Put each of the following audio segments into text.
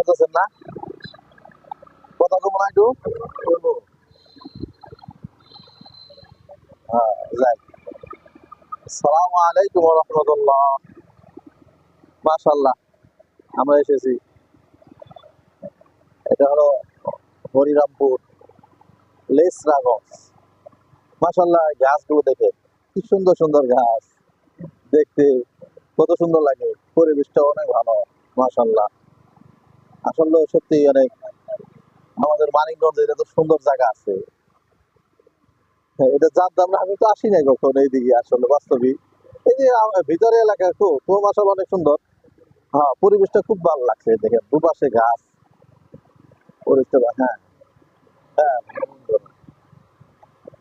করতেছেন না? কথা কম না একটু। হ্যাঁ যাই। সালাম আলাইকুম রহমতুল্লাহ মাশাল্লাহ আমরা এসেছি। এটা হলো হরিরামপুর লেসরাগঞ্জ। মাশাল্লাহ গাছগুলো দেখে কি সুন্দর সুন্দর গাছ। দেখতে কত সুন্দর লাগে। পরিবেশটা অনেক ভালো মাশাল্লাহ আসলে সত্যি অনেক আমাদের মানিকগঞ্জে এটা তো সুন্দর জায়গা আছে। হ্যাঁ, এটা জানতাম না আমি তো আসি নাই কখনো এইদিকে আসলে বাস্তবিক এই যে ভিতরে এলাকা খুব তো মাসাল অনেক সুন্দর। হ্যাঁ পরিবেশটা খুব ভালো লাগছে দেখেন দুপাশে গাছ। পরিবেশটা হ্যাঁ। হ্যাঁ।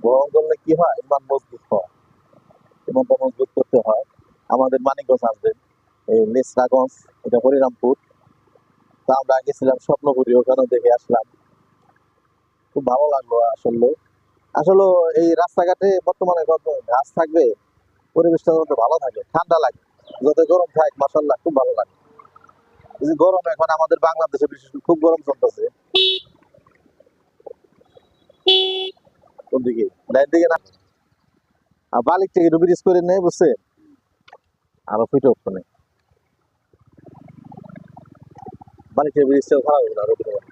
ভ্রমণ করলে কি হয়? ইমান মজবুত হয়। ইমানটা মজবুত করতে হয়। আমাদের মানিকগঞ্জ আসবেন এই নেসরাগঞ্জ এটা হরিরামপুর। তা আমরা গেছিলাম স্বপ্নপুরি ওখানে দেখে আসলাম। খুব ভালো লাগল আসলে। আসলে এই রাস্তাঘাটে বর্তমানে কত ঘাস থাকবে, পরিবেশটা যত ভালো থাকে, ঠান্ডা লাগে। যত গরম থাক মাসাল্লাহ খুব ভালো লাগে। যে গরম এখন আমাদের বাংলাদেশে বিশেষ খুব গরম চলতেছে। কোন ডাইন দিকে না? আর বালিক থেকে একটু ব্রিজ করে নেই বুঝছে আরও ফিটে উঠতো নেই বালিক থেকে